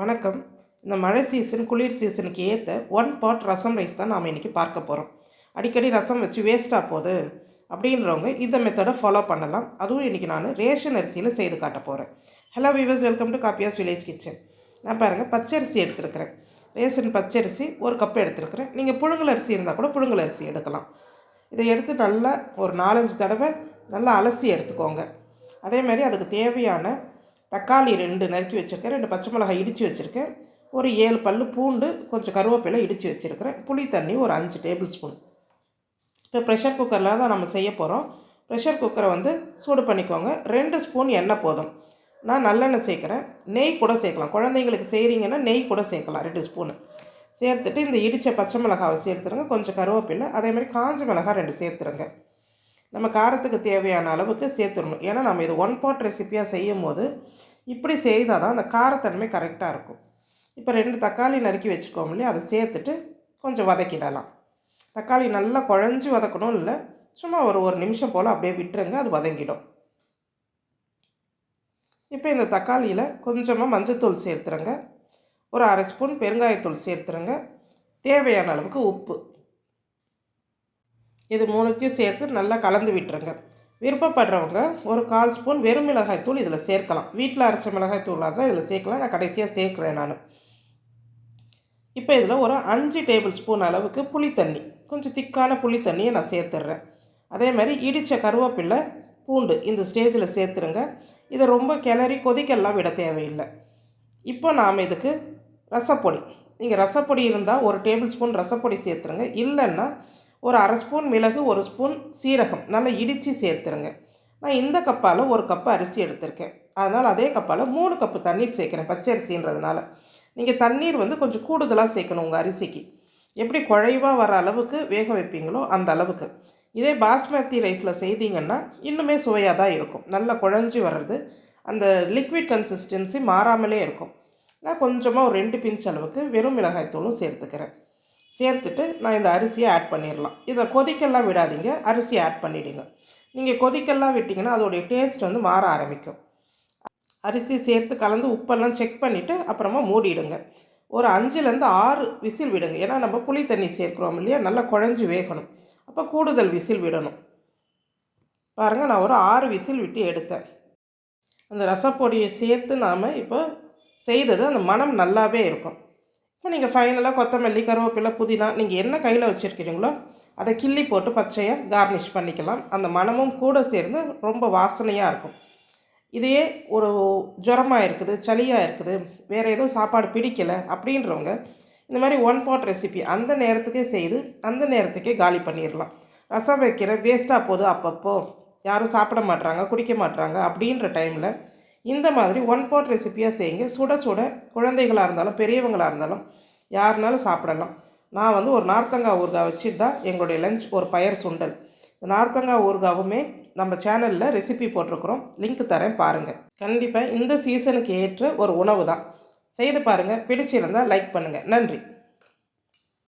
வணக்கம். இந்த மழை சீசன் குளிர் சீசனுக்கு ஏற்ற ஒன் பாட் ரசம் ரைஸ் தான் நாம் இன்றைக்கி பார்க்க போகிறோம் அடிக்கடி ரசம் வச்சு வேஸ்ட்டாக போகுது அப்படின்றவங்க இந்த மெத்தடை ஃபாலோ பண்ணலாம். அதுவும் இன்றைக்கி நான் ரேஷன் அரிசியில் செய்து காட்ட போகிறேன் hello viewers welcome to Kappiyas village kitchen நான் பாருங்கள் பச்சரிசி எடுத்துருக்கிறேன். ரேஷன் பச்சரிசி ஒரு கப் எடுத்துருக்கிறேன். நீங்கள் புழுங்கல் அரிசி இருந்தால் கூட புழுங்கல் அரிசி எடுக்கலாம். இதை எடுத்து நல்லா ஒரு நாலஞ்சு தடவை நல்லா அலசி எடுத்துக்கோங்க. அதே மாதிரி அதுக்கு தேவையான தக்காளி ரெண்டு நறுக்கி வச்சுருக்கேன். ரெண்டு பச்சை மிளகாய் இடித்து வச்சுருக்கேன். ஒரு ஏழு பல் பூண்டு கொஞ்சம் கருவேப்பிலை இடித்து வச்சுருக்கிறேன். புளி தண்ணி ஒரு அஞ்சு டேபிள் ஸ்பூன். இப்போ ப்ரெஷர் குக்கரில் தான் நம்ம செய்ய போகிறோம் ப்ரெஷர் குக்கரை வந்து சூடு பண்ணிக்கோங்க. ரெண்டு ஸ்பூன் எண்ணெய் போதும். நான் நல்லெண்ணெய் சேர்க்குறேன். நெய் கூட சேர்க்கலாம். குழந்தைங்களுக்கு செய்கிறீங்கன்னா நெய் கூட சேர்க்கலாம். ரெண்டு ஸ்பூனு. சேர்த்துட்டு இந்த இடித்த பச்சை மிளகாவை சேர்த்துருங்க. கொஞ்சம் கருவேப்பிலை அதேமாதிரி காஞ்ச மிளகாய் ரெண்டு சேர்த்துருங்க. நம்ம காரத்துக்கு தேவையான அளவுக்கு சேர்த்துடணும். ஏன்னா நம்ம இது ஒன் பாட் ரெசிப்பியாக செய்யும் போது இப்படி செய்தால் தான் அந்த காரத்தன்மை கரெக்டாக இருக்கும். இப்போ ரெண்டு தக்காளி நறுக்கி வச்சுக்கோம் இல்லையா? அதை சேர்த்துட்டு கொஞ்சம் வதக்கிடலாம். தக்காளி நல்லா குழஞ்சி வதக்கணும் இல்லை? சும்மா ஒரு ஒரு நிமிஷம் போல் அப்படியே விட்டுருங்க அது வதங்கிடும். இப்போ இந்த தக்காளியில் கொஞ்சமாக மஞ்சத்தூள் சேர்த்துருங்க. ஒரு அரை ஸ்பூன் பெருங்காயத்தூள் சேர்த்துருங்க. தேவையான அளவுக்கு உப்பு. இது மூணுத்தையும் சேர்த்து நல்லா கலந்து விட்டுருங்க. விருப்பப்படுறவங்க ஒரு கால் ஸ்பூன் வெறும் மிளகாய் தூள் இதில் சேர்க்கலாம். வீட்டில் அரைச்ச மிளகாய் தூளாக இருந்தால் இதில் சேர்க்கலாம். நான் கடைசியாக சேர்க்குறேன் நான். இப்போ இதில் ஒரு அஞ்சு டேபிள் ஸ்பூன் அளவுக்கு புளித்தண்ணி கொஞ்சம் திக்கான புளித்தண்ணியை நான் சேர்த்துட்றேன். அதே மாதிரி இடித்த கருவேப்பில்லை பூண்டு இந்த ஸ்டேஜில் சேர்த்துருங்க இதை ரொம்ப கிளறி கொதிக்கெல்லாம் விட தேவையில்லை. இப்போ நாம் இதுக்கு ரசப்பொடி. நீங்கள் ரசப்பொடி இருந்தால் ஒரு டேபிள் ஸ்பூன் ரசப்பொடி சேர்த்துருங்க இல்லைன்னா ஒரு அரை ஸ்பூன் மிளகு ஒரு ஸ்பூன் சீரகம். நல்லா இடித்து சேர்த்துருங்க. நான் இந்த கப்பால் ஒரு கப்பு அரிசி எடுத்திருக்கேன். அதனால் அதே கப்பால் மூணு கப்பு தண்ணீர் சேர்க்குறேன் பச்சை அரிசின்றதுனால. நீங்கள் தண்ணீர் வந்து கொஞ்சம் கூடுதலாக சேர்க்கணும் உங்கள் அரிசிக்கு. எப்படி குழைவாக வர அளவுக்கு வேக வைப்பீங்களோ அந்த அளவுக்கு. இதே பாஸ்மதி ரைஸில் செய்தீங்கன்னா இன்னுமே சுவையாக தான் இருக்கும். நல்லா குழஞ்சி வர்றது அந்த லிக்விட் கன்சிஸ்டன்சி மாறாமலே இருக்கும். நான் கொஞ்சமாக ஒரு ரெண்டு பிஞ்ச் அளவுக்கு வெறும் மிளகாய் தூளும் சேர்த்துக்கிறேன். சேர்த்துட்டு நான் இந்த அரிசியை ஆட் பண்ணிடலாம். இதை கொதிக்கெல்லாம் விடாதீங்க. அரிசியை ஆட் பண்ணிவிடுங்க நீங்கள் கொதிக்கெல்லாம் விட்டிங்கன்னா அதோடைய டேஸ்ட் வந்து மாற ஆரம்பிக்கும். அரிசி சேர்த்து கலந்து உப்பெல்லாம் செக் பண்ணிவிட்டு அப்புறமா மூடிடுங்க. ஒரு அஞ்சுலேருந்து ஆறு விசில் விடுங்க. ஏன்னா நம்ம புளி தண்ணி சேர்க்குறோம் இல்லையா? நல்லா குழஞ்சி வேகணும். அப்போ கூடுதல் விசில் விடணும். பாருங்கள் நான் ஒரு ஆறு விசில் விட்டு எடுத்தேன். அந்த ரசப்பொடியை சேர்த்து நாம் இப்போ செய்தது அந்த மனம் நல்லாவே இருக்கும். இப்போ நீங்கள் ஃபைனலாக கொத்தமல்லி கருவேப்பிலை புதினா நீங்கள் என்ன கையில் வச்சுருக்கிறீங்களோ அதை கிள்ளி போட்டு பச்சையாக கார்னிஷ் பண்ணிக்கலாம். அந்த மனமும் கூட சேர்ந்து ரொம்ப வாசனையாக இருக்கும். இதையே ஒரு ஜுரமாக இருக்குது சளியாக இருக்குது வேறு எதுவும் சாப்பாடு பிடிக்கலை அப்படின்றவங்க இந்த மாதிரி ஒன் பாட் ரெசிபி அந்த நேரத்துக்கே செய்து அந்த நேரத்துக்கே காலி பண்ணிடலாம் ரசம் வைக்கிற வேஸ்ட்டாக போகுது அப்பப்போ. யாரும் சாப்பிட மாட்றாங்க குடிக்க மாட்றாங்க அப்படின்ற டைமில் இந்த மாதிரி ஒன் பாட் ரெசிப்பியாக செய்யுங்க. சுட சுட குழந்தைகளாக இருந்தாலும் பெரியவங்களாக இருந்தாலும் யாருனாலும் சாப்பிடலாம். நான் வந்து ஒரு நார்த்தங்காய் ஊறுகாய் வச்சுட்டு தான் எங்களுடைய லஞ்ச் ஒரு பயர் சுண்டல். இந்த நார்த்தங்காய் ஊறுகாவுமே நம்ம சேனலில் ரெசிபி போட்டிருக்கிறோம். லிங்க் தரேன் பாருங்கள் கண்டிப்பாக இந்த சீசனுக்கு ஏற்ற ஒரு உணவு தான் செய்து பாருங்கள் பிடிச்சிருந்தால் லைக் பண்ணுங்கள் நன்றி.